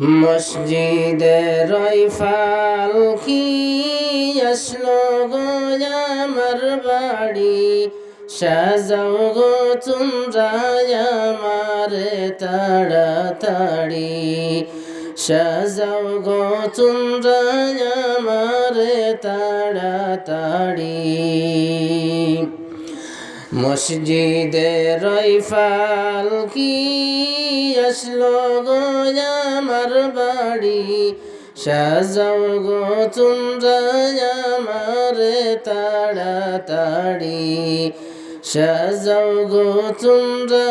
মসজিদে রইফাল কি আসলো গো আমার বাড়ি? সাজাও গো তোমরা আমারে তাড়াতাড়ি। সাজাও গো তোমরা আমারে তাড়াতাড়ি। মসজিদে রইফাল কি আসলো গো আমার বাড়ি? সাজাও গো তোমরা তাড়াতাড়ি। সাজাও গো তোমরা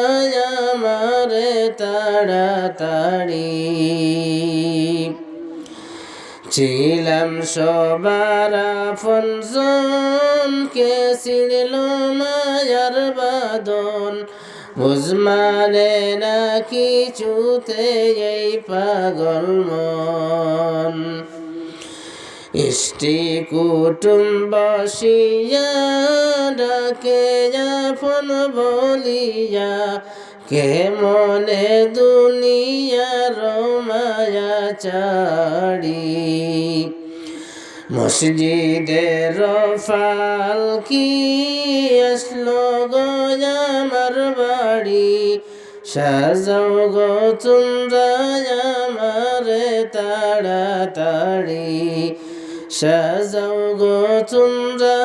তাড়াতাড়ি। ছিলাম সবার ফনজন কে ছিড়ল মায়ার বাদন বুঝমানে না কিছুতে এই পাগল মন। ইষ্টি কুটুম বসিয়া ডাকে ফোন বলিয়া কে মনে দুনিয়ার মায়া চাড়ি? মসজিদের ফাল কি আসলো গো আমার বাড়ি? সাজাও গো তোমরা আমারে তাড়াতাড়ি। সাজাও গো তোমরা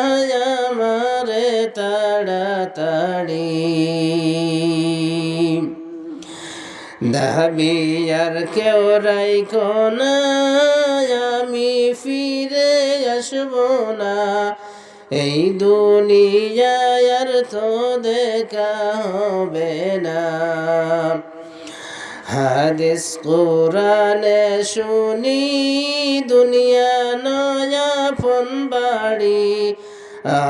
আমারে তাড়াতাড়ি। দাবি আর কেউ রাইকো না। আসব না। এই দুনিয়ায় আর তো দেখা হবে না। হাদিস কোরআনে শুনি, দুনিয়া নয়া আপন বাড়ি।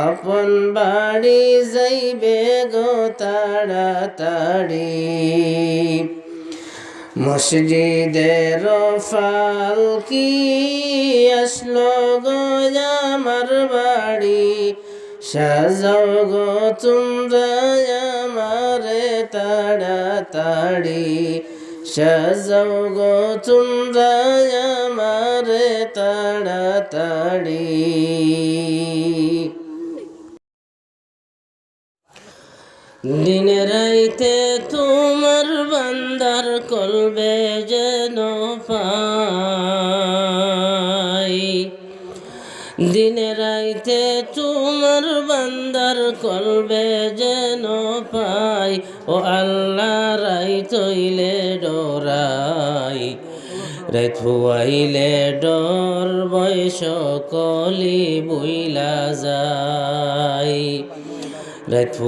আপন বাড়ি যাইবে গো তাড়াতাড়ি। মসজিদের ফাল কি আসলো গো আমার বাড়ি? সাজাও গো তোমরা আমারে তাড়াতাড়ি সাজাও গো তোমরা আমারে তাড়াতাড়ি দিন রাইতে তোমার বান্দার কলবে যেন পাই। দিন রাইতে তোমার বান্দার কলবে যেন পাই। ও আল্লাহ রাই তৈলে ডরাই। রাত হুয়াইলে ডর বয়স কলি বুইলা যায়। রাত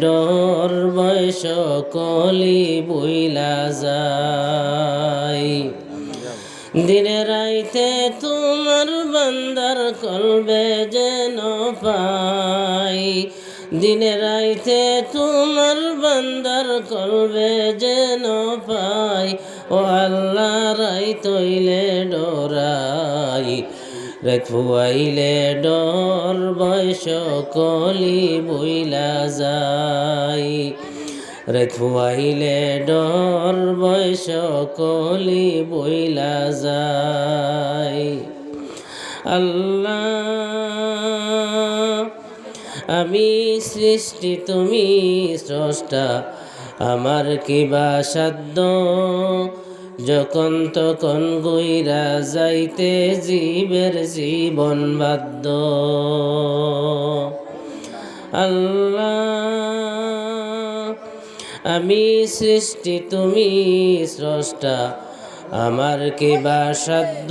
ডর বয়স কলি বইলা যায়। দিনে রাইতে তোমার বান্দার কলবে যেন পাই। দিনে রাইতে তোমার বান্দার কলবে যেন পাই। ও আল্লাহ রাই তৈলে ডরাই। রেখুয়াইলে ডর বয়স কলি বইলা যায়। রেখুয়াইলে ডর বয়স কলি বইলা যায়। আল্লাহ, আমি সৃষ্টি, তুমি স্রষ্টা, আমার কিবা সাধ্য? যখন তখন গইরা যাইতে জীবের জীবন বাদ্য আল্লাহ, আমি সৃষ্টি, তুমি স্রষ্টা, আমার কে বা সাধ্য?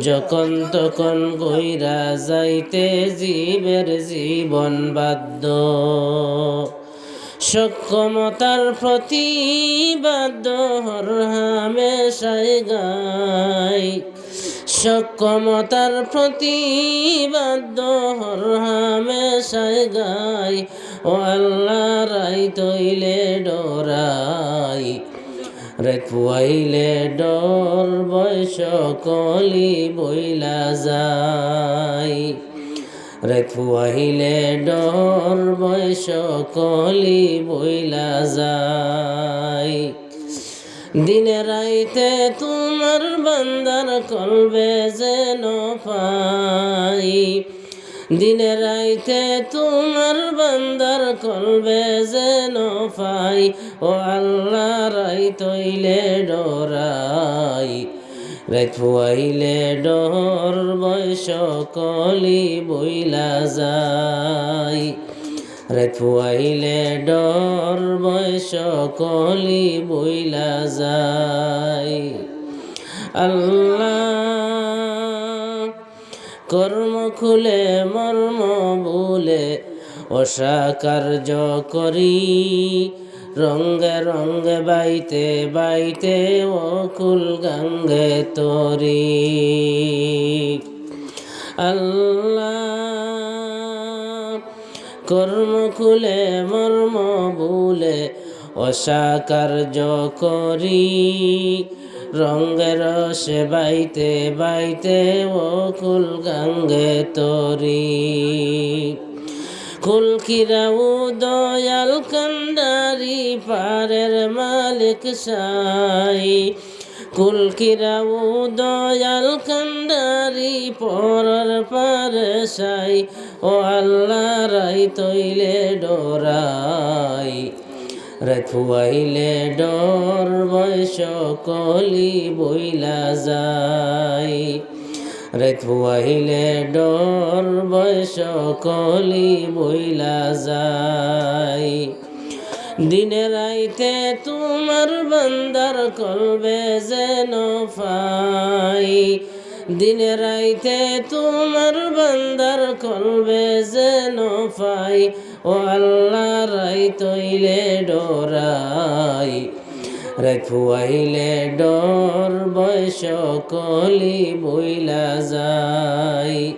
যখন তখন গইরা যাইতে জীবের জীবন বাদ্য সক্ষমতার প্রতিবাদ হামেশায় গাই। সক্ষমতার প্রতিবাদ হামেশায় গাই। ও আল্লাহ রাই তৈলে ডরাই। রেখুয়াইলে ডর বয়স কলি বইলা যায়। রেখুয়াইলে ডর বয়স কলি বইলা যায়। দিনে রাইতে তোমার বান্দার কলবে যেন পাই। দিনে রাইতে তোমার বান্দার কলবে যেন পাই। ও আল্লাহ রাই তৈলে ডরাই। রাত ফুয়াইলে ডর বয়স কলি বইলা যায়। রাত ফুয়াইলে ডর কলি বইলা যায়। আল্লাহ কর্ম খুলে মর্ম বলে অসাকার্য করি। রঙ্গে রঙ্গে বাইতে বাইতে অকুল গঙ্গে তরি। আল্লাহ কর্ম খুলে মর্ম বলে অসাকার্য করি। রঙ্গে রসে বাইতে বাইতে অকুল গঙ্গে তরি। কুলকিরাউ দয়াল কান্ডারি পারের মালিক সাই। কুলকিরাউ দয়াল কান্ডারি পরর পারে সাই। ও আল্লাহ রাই তৈলে ডরাই। রাথুয়াইলে ডর বয়স কলি বইলা যায়। রেথুয়াইলে ডর বয়স কলি বইলা যায়। দিনে রাইতে তোমার বান্দার কলবে যেন পাই দিনে রাইতে তোমার বান্দার কলবে যেন পাই ও আল্লাহ রাই তৈলে ডরাই। রেথুয়াইলে ডর বয়স কলি বইলা যায়।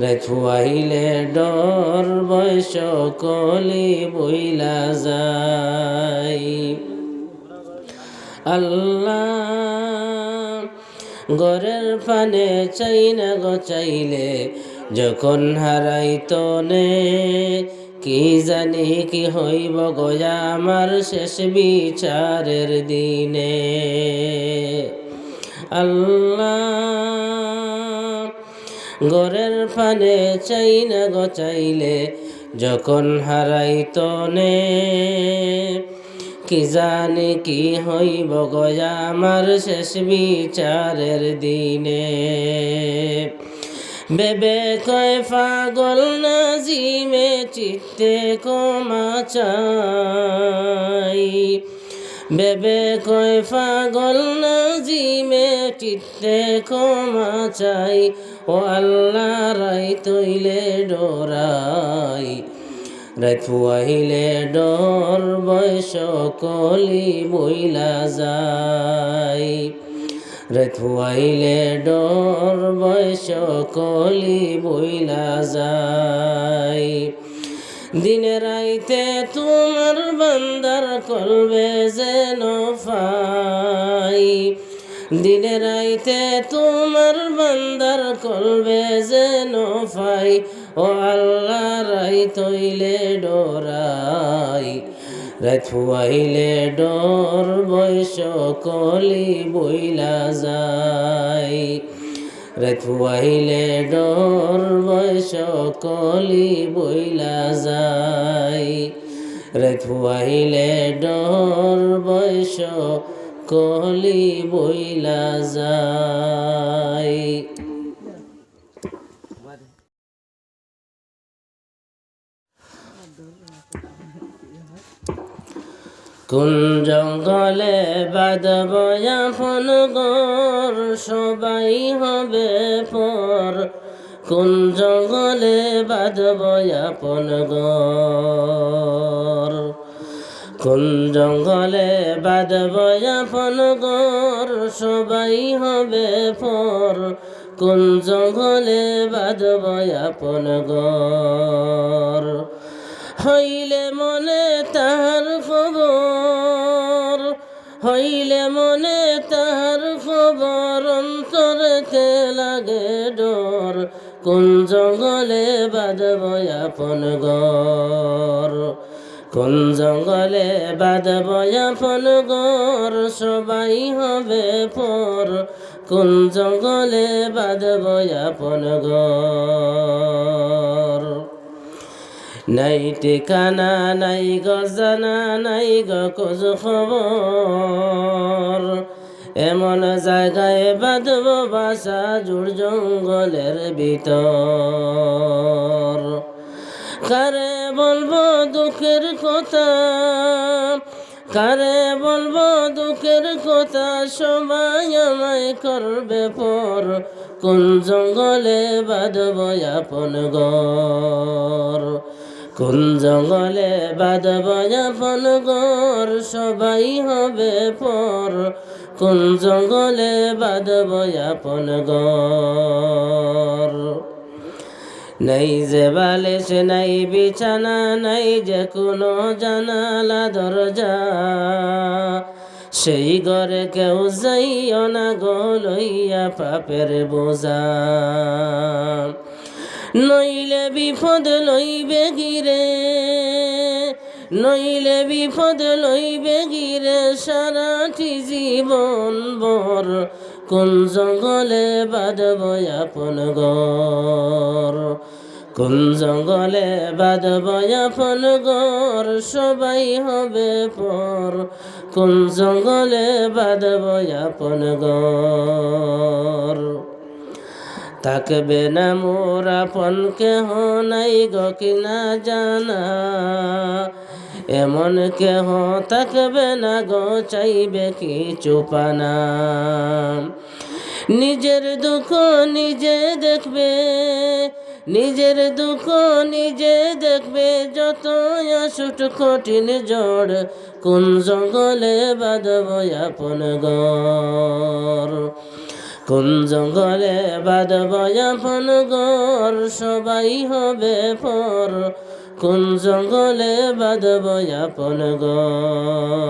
রেথুয়াইলে ডর বয়স কলি বইলা যায়। আল্লাহ গরের পানে চাই না গো চাইলে, যখন হারাইতো নে কি জানি কি হইব গয়া আমার শেষ বিচারের দিনে। আল্লাহ গরের পানে চাই না গো চাইলে যখন হারাইতো নে। কি জানি কি হইব গয়া আমার শেষ বিচারের দিনে। বেবে কয় পাগল নাজিমে চিত্তে কমা চাই। বেবে কয় পাগল নাজিমে চিত্তে কমা চাই। ও আল্লাহ রাই তৈলে ডরাই। রাইথুয়াইলে ডর বয়স কলি বইলা যায়। রেথুয়াইলে ডর বয়স কলি বইলা যায়। দিনে রাইতে তোমার বান্দার কলবে যেন পাই দিনে রাইতে তোমার বান্দার কলবে যেন পাই ও আল্লাহ রাই তৈলে ডরাই। রাথুয়াইলে ডর বয়স কলি বইলা যায়। রাথুয়াইলে ডর বয়স কলি বইলা যায়। রাথুয়াইলে ডর বয়স কলি বইলা যায়। কোন জঙ্গলে বাদব আপন গর সবাই হবে পর। কোন জঙ্গলে বাদব আপন গর কোন জঙ্গলে বাদব আপন গর সবাই হবে পর। কোন জঙ্গলে বাদব আপন গর হইলে মনে তাহার খবর, হইলে মনে তাহার খবর অন্তরেতে লাগে ডর, কোন জঙ্গলে বাজব আপন গর কোন জঙ্গলে বাঁধব আপন গর সবাই হবে পর, কোন জঙ্গলে বাঁধব আপন গর নাই ঠিকানা, নাই গজানা নাই গ খবর এমন জায়গায় বাঁধব বাসা জুড় জঙ্গলের ভিতর। কারে বলব দুঃখের কথা? কারে বলব দুঃখের কথা? সবাই আমায় করবে পর। কোন জঙ্গলে বাঁধব আপন গর কোন জঙ্গলে বাঁধব আপন গর সবাই হবে পর। কোন জঙ্গলে বাঁধব আপন গর নাই যে বালিশ, নাই বিছানা, নাই যে কোনো জানালা, দরজা। সেই ঘরে কেউ যাইও না গো, লইয়া পাপের বোঝা। নইলে বিপদ লইবে গিরে, নইলে বিপদ লইবে গিরে সারাটি জীবন বর কোন জঙ্গলে বাঁধব আপন গর কোন জঙ্গলে বাঁধব আপন গর সবাই হবে পর। কোন জঙ্গলে বাঁধব আপন গর থাকবে না মোর আপন কেহ নাই গো কিনা জানা। এমন কেহ থাকবে না গো, চাইবে কিছু পানা। নিজের দুঃখ নিজে দেখবে, নিজের দুঃখ নিজে দেখবে যত আসুট কঠিন জড় কোন জঙ্গলে বাঁধব আপন গর কোন জঙ্গলে বাঁধব আপন গর সবাই হবে পর কোন জঙ্গলে বাঁধব আপন গর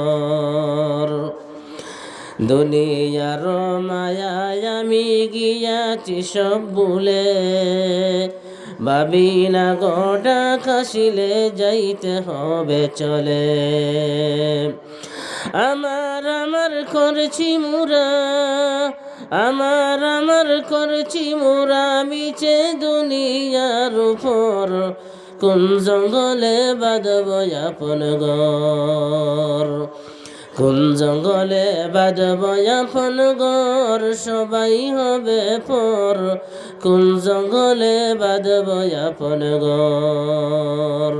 দুনিয়ার মায়ায় আমি গিয়াছি সব ভুলে। ভাবি না গোটা কাশিলে যাইতে হবে চলে। আমার আমার করছি মুরা আমার আমার করছি মুরা মিছে দুনিয়ার উপর। কোন জঙ্গলে বাঁধব আপন গর কোন জঙ্গলে বাঁধব আপন গর সবাই হবে পর। কোন জঙ্গলে বাঁধব আপন গর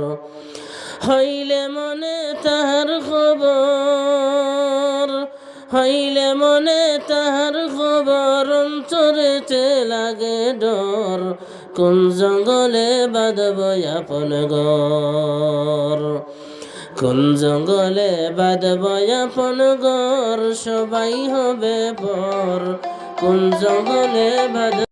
হইলে মনে হইলে মনে তাহার খবর অন্তরেতে লাগে ডর। কোন জঙ্গলে বাঁধব আপন গর কোন জঙ্গলে বাঁধব আপন গর সবাই হবে পর। কোন জঙ্গলে বাঁধব